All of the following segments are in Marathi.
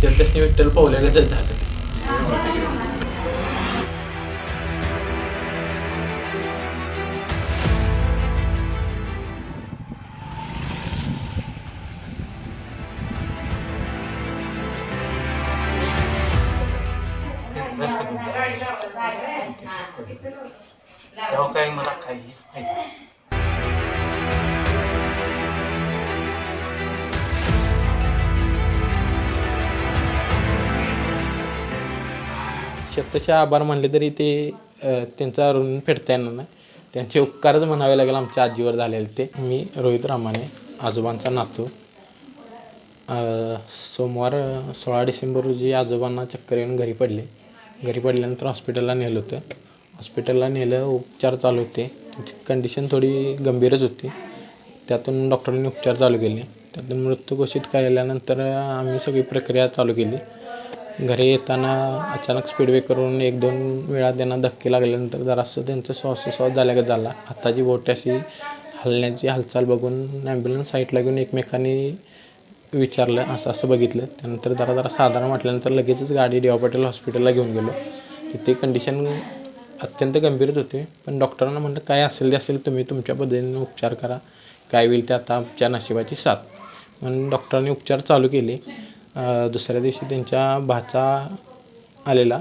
त्याला त्याने विठ्ठल पावल्यागतच झालं. तेव्हा काही मला काहीच माहिती शतशः आभार म्हणले तरी ते त्यांचा ऋण फेडता येणार नाही त्यांचे उपकारच म्हणावे लागेल आमच्या आजीवर झालेले ते. मी रोहित रामाने आजोबांचा नातू. सोमवार सोळा डिसेंबर रोजी आजोबांना चक्कर येऊन घरी पडले. घरी पडल्यानंतर हॉस्पिटलला नेलं होतं. हॉस्पिटलला नेलं उपचार चालू होते. त्यांची कंडिशन थोडी गंभीरच होती. त्यातून डॉक्टरांनी उपचार चालू केले. त्यातून मृत्यू घोषित केल्यानंतर आम्ही सगळी प्रक्रिया चालू केली. घरी येताना अचानक स्पीड करून एक दोन वेळा त्यांना धक्के लागल्यानंतर जरासं त्यांचं श्वासोश्वास झाल्यागत झाला हाताची बोटे अशी हलण्याची हालचाल बघून ॲम्ब्युलन्स साईटला घेऊन एकमेकांनी विचारलं असं असं बघितलं. त्यानंतर जरा जरा साधारण म्हटल्यानंतर लगेचच गाडी डी पाटील हॉस्पिटलला घेऊन गेलो. तिथे कंडिशन अत्यंत गंभीरच होते. पण डॉक्टरांना म्हणलं काय असेल ते असेल तुम्ही तुमच्या पद्धतीने उपचार करा. काय होईल ते आता आमच्या नशिबाची साथ. म्हणून डॉक्टरांनी उपचार चालू केले. दुसऱ्या दिवशी त्यांच्या भाचा आलेला.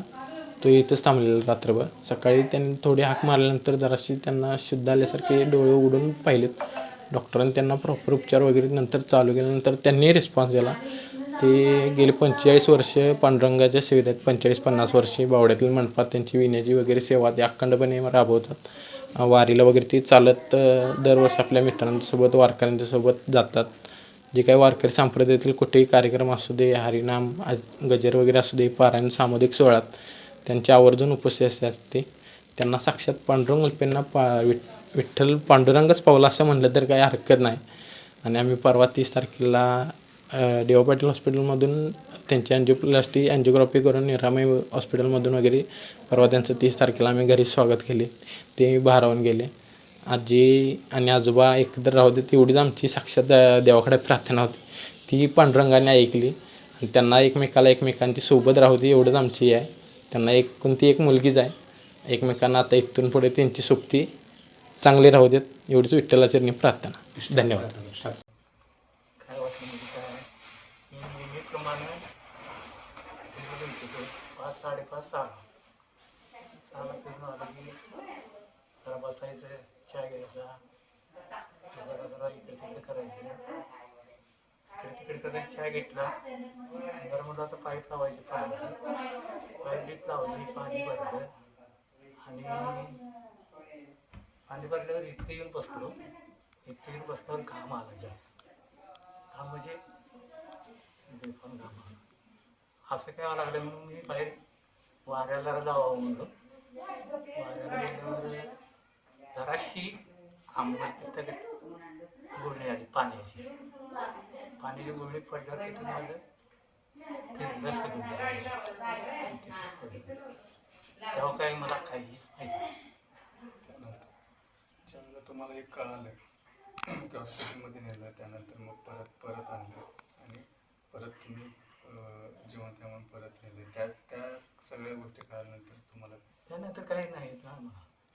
तो इथंच थांबलेला रात्रभर. सकाळी त्यांनी थोडी हाक मारल्यानंतर जराशी त्यांना शुद्ध आल्यासारखे डोळे उघडून पाहिलेत. डॉक्टरांनी त्यांना प्रॉपर उपचार वगैरे नंतर चालू केल्यानंतर त्यांनी रिस्पॉन्स दिला. ते गेले पंचेचाळीस वर्ष पांडुरंगाच्या सेवेत आहेत पंचेचाळीस पन्नास वर्षे बावड्यातील मंडपात त्यांची विण्याची वगैरे सेवा ते अखंडपणे राबवतात. वारीला वगैरे ते चालत दरवर्षी आपल्या मित्रांसोबत वारकऱ्यांच्यासोबत जातात. जे काही वारकरी संप्रदायातील कुठेही कार्यक्रम असू दे हरिनाम आज- गजर वगैरे असू दे पारायण सामुदायिक सोहळ्यात त्यांची आवर्जून उपस्थित असते त्यांना साक्षात पांडुरंग उल्पेंना पा विठ विठ्ठल पांडुरंगच पावला असं म्हणलं तर काही हरकत नाही. आणि आम्ही परवा तीस तारखेला देवा पाटील हॉस्पिटलमधून त्यांची अँजिओप्लास्टी अँजिओग्राफी करून निरामय हॉस्पिटलमधून वगैरे परवा त्यांचं तीस तारखेला आम्ही घरी स्वागत केले. ते भारावून गेले. आजी आणि आजोबा एकत्र राहू दे तेवढीच आमची साक्षात देवाकडे प्रार्थना होती. ती पांडुरंगाने ऐकली. आणि त्यांना एकमेकाला एकमेकांची सोबत राहू दे एवढंच आमची आहे. त्यांना एक कोणती एक मुलगीच आहे. एकमेकांना आता इथून पुढे त्यांची सोबती चांगली राहू देत एवढीच विठ्ठलाचरणी प्रार्थना. धन्यवाद. साडेपाच सहा. सहा बसायचं चहा घ्यायचा. जरा जरा इकडे तिकडे करायचं. इकडे तिकडे सगळ्यात चहा घेतला. बरं म्हटलं आता पाईप लावायची पाणी पाईप बीप लावली पाणी भरलं. आणि पाणी भरल्यावर इथं येऊन बसलो. इथं येऊन बसल्यावर घाम आला जास्त. घाम म्हणजे बेफाम घाम आला. असं काय लागलं म्हणून मी बाहेर वाऱ्याला जरा जावं म्हणलो. वाऱ्याला गेल्यावर जराशी आंबट तिथं गुळणी आली पाण्याची. पाण्याची गुळणी पडल्यावर तिथं माझं फिरलं सगळं तिथेच पडलं. तेव्हा काही मला काहीच माहिती तुम्हाला एक कळालं. की हॉस्पिटलमध्ये नेलं त्यानंतर मग परत परत आणलं. आणि परत तुम्ही जिवंत म्हणून परत नेले. त्या त्या सगळ्या गोष्टी कळाल्यानंतर तुम्हाला त्यानंतर काही नाही ना मला